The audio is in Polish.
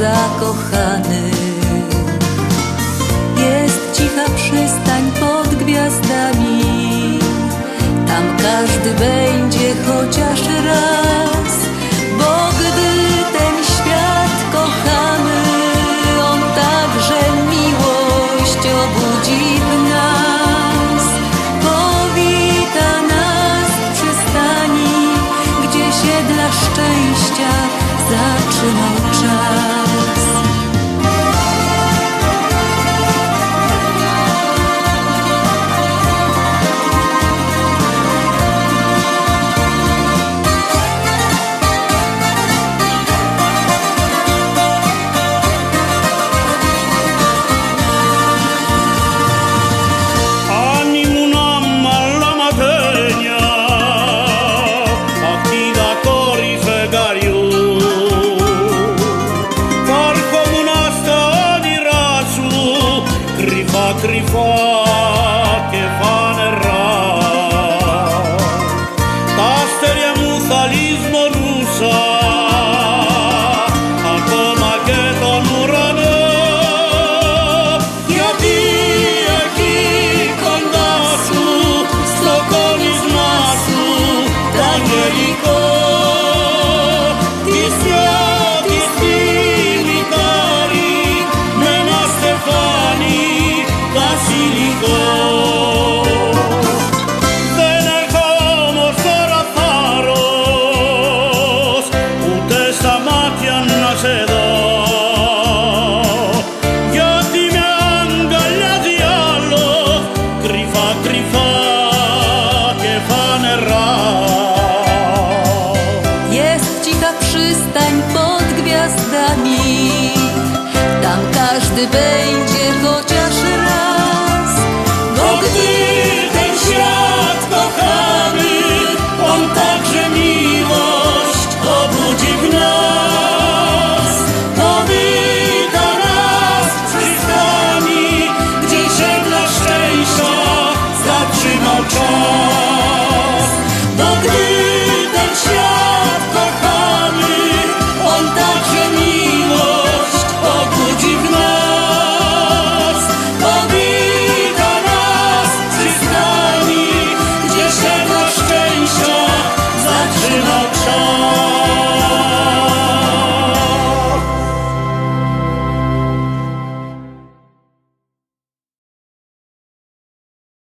zakochany. Jest cicha przystań pod gwiazdami, tam każdy będzie chociaż raz, bo gdy ten świat kochamy, on także miłość obudzi w nas. Powita nas przystani, gdzie się dla szczęścia zatrzymał czas. dynamit Tam każdy będzie